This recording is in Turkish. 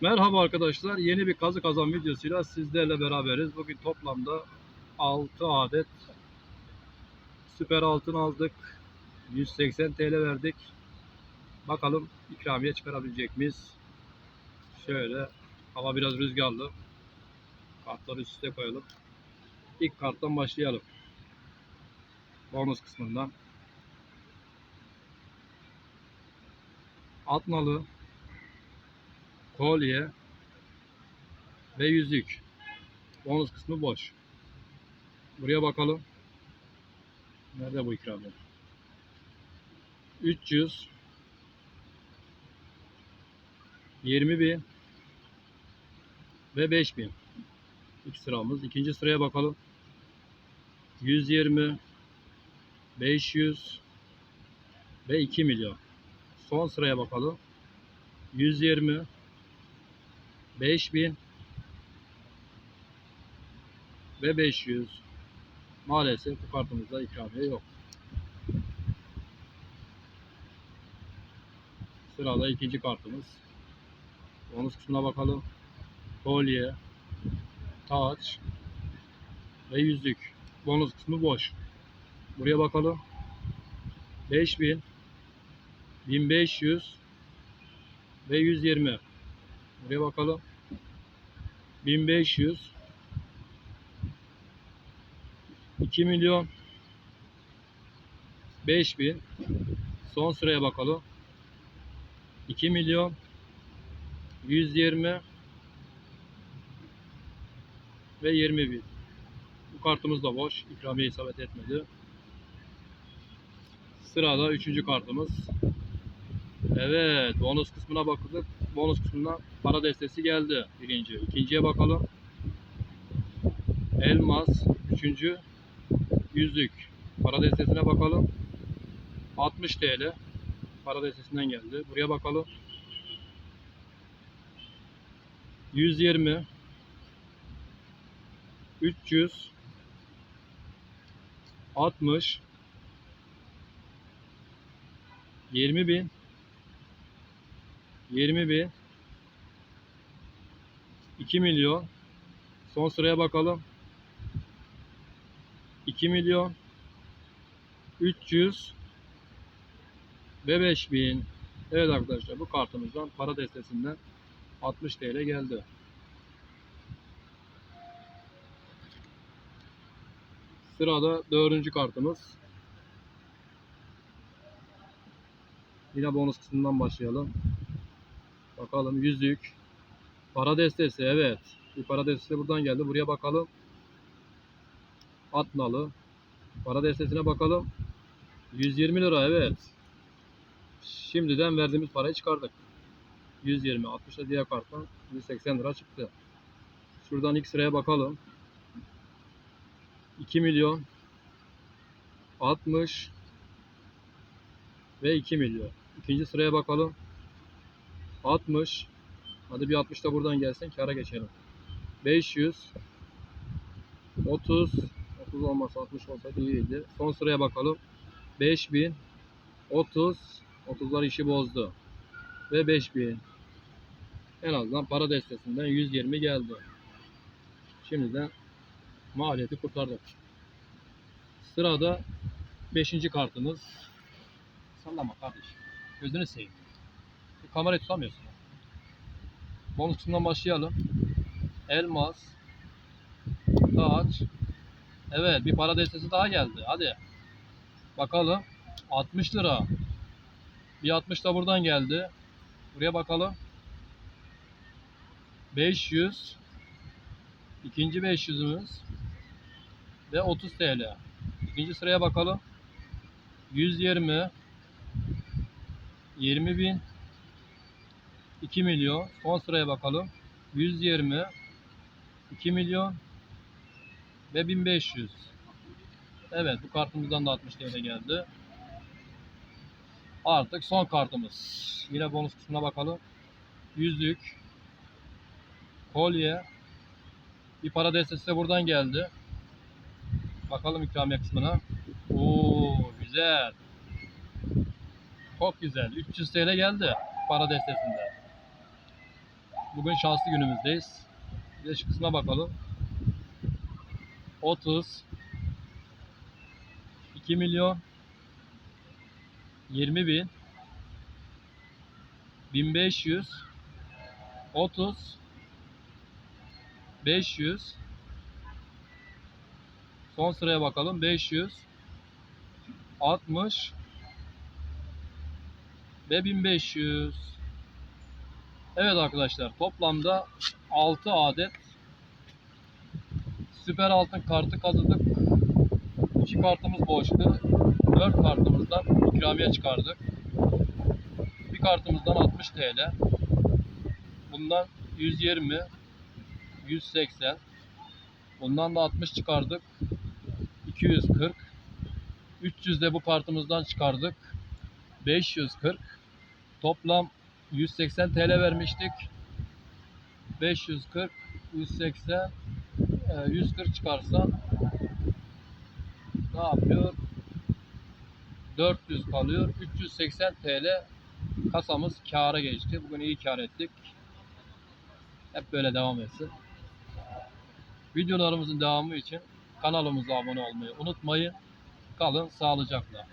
Merhaba arkadaşlar. Yeni bir kazı kazan videosuyla sizlerle beraberiz. Bugün toplamda 6 adet süper altın aldık. 180 TL verdik. Bakalım ikramiye çıkarabilecek miyiz? Şöyle hava biraz rüzgarlı. Kartları üst üste koyalım. İlk karttan başlayalım. Bonus kısmından. Atnalı kolye ve yüzük. Bonus kısmı boş. Buraya bakalım. Nerede bu ikramiye? 300 20 bin ve 5 bin. İlk sıramız. İkinci sıraya bakalım. 120 500 ve 2 milyon. Son sıraya bakalım. 120 5000 ve 500. Maalesef bu kartımızda ikramiye yok. Sırada ikinci kartımız. Bonus kısmına bakalım. Kolye, taç ve yüzük. Bonus kısmı boş. Buraya bakalım. 5000 1500 ve 120. Buraya bakalım. 1500 2 milyon 5000 son sıraya bakalım. 2 milyon 120 ve 20 bin. Bu kartımız da boş. İkramiye isabet etmedi. Sırada üçüncü kartımız. Evet, bonus kısmına bakıldık. Bonus kısmına para destesi geldi. Birinci. İkinciye bakalım. Elmas. Üçüncü. Yüzük. Para destesine bakalım. 60 TL. Para destesinden geldi. Buraya bakalım. 120 300 60 20 bin 20 bin 2 milyon son sıraya bakalım 2 milyon 300 ve 5000 Evet arkadaşlar bu kartımızdan para destesinden 60 TL geldi. Sırada dördüncü kartımız. Yine bonus kısmından başlayalım. Bakalım yüzük. Para destesi evet. Bir para destesi buradan geldi. Buraya bakalım. Atnalı. Para destesine bakalım. 120 lira evet. Şimdiden verdiğimiz parayı çıkardık. 120. 60 da diğer karttan 180 lira çıktı. Şuradan ilk sıraya bakalım. 2 milyon 60 ve 2 milyon. İkinci sıraya bakalım. 60. Hadi bir 60 da buradan gelsin. Kara geçelim. 500 30 30 olmasa 60 olsaydı iyiydi. Son sıraya bakalım. 5000 30 30'lar işi bozdu. Ve 5000 en azından para destesinden 120 geldi. Şimdiden maliyeti kurtardık. Sırada 5. kartımız. Sallama kardeş. Gözünü seveyim. Kamerayı tutamıyorsun. Bonus kısmından başlayalım. Elmas. Taç. Evet bir para destesi daha geldi. Hadi. Bakalım. 60 lira. Bir 60 da buradan geldi. Buraya bakalım. 500. İkinci 500'ümüz. Ve 30 TL. İkinci sıraya bakalım. 120. 20 bin. 2 milyon. Son sıraya bakalım. 120. 2 milyon. Ve 1500. Evet bu kartımızdan da 60 TL geldi. Artık son kartımız. Yine bonus kısmına bakalım. Yüzük. Kolye. Bir para destesi de buradan geldi. Bakalım ikramiye kısmına. Oo güzel. Çok güzel. 300 TL geldi para destesinde. Bugün şanslı günümüzdeyiz. Şu kısma bakalım. 30 2 milyon 20 bin 1500 30 500 Son sıraya bakalım. 500 60 ve 1500 Evet arkadaşlar toplamda 6 adet süper altın kartı kazıdık. 2 kartımız boştu. 4 kartımızdan ikramiye çıkardık. Bir kartımızdan 60 TL. Bundan 120 180 Bundan da 60 çıkardık. 240 300 de bu kartımızdan çıkardık. 540 Toplam 180 TL vermiştik. 540 180 e, 140 çıkarsa ne yapıyor? 400 kalıyor. 380 TL kasamız kâra geçti. Bugün iyi kâr ettik. Hep böyle devam etsin. Videolarımızın devamı için kanalımıza abone olmayı unutmayın. Kalın sağlıcakla.